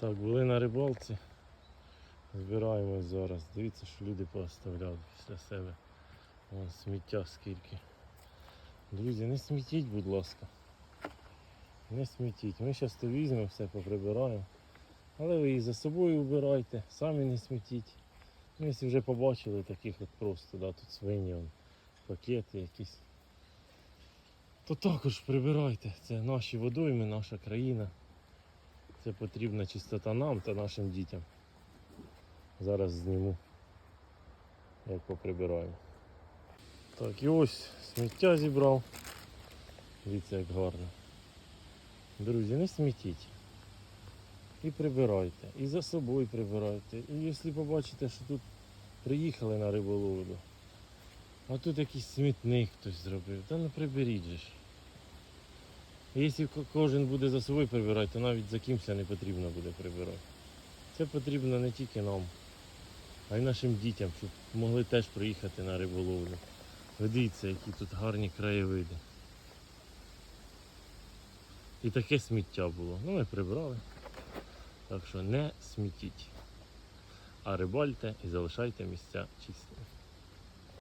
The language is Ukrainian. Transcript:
Так, були на рибалці. Збираємось зараз. Дивіться, що люди пооставляли після себе. Вон сміття скільки. Друзі, не смітіть, будь ласка. Не смітіть. Ми зараз то візьмемо, все поприбираємо. Але ви їх за собою вбирайте, самі не смітіть. Ну, якщо вже побачили таких от просто, да, тут свині, вон, пакети якісь. То також прибирайте. Це наші водойми, наша країна. Це потрібна чистота нам та нашим дітям. Зараз зніму, як поприбираємо. Так, і ось сміття зібрав. Дивіться, як гарно. Друзі, не смітіть. І прибирайте. І за собою прибирайте. І якщо побачите, що тут приїхали на риболовлю, а тут якийсь смітник хтось зробив, та не приберіть же ж. Якщо кожен буде за собою прибирати, то навіть за кимось не потрібно буде прибирати. Це потрібно не тільки нам, а й нашим дітям, щоб могли теж приїхати на риболовлю. Ви дивіться, які тут гарні краєвиди. І таке сміття було. Ну ми прибрали. Так що не смітіть. А рибальте і залишайте місця чистими.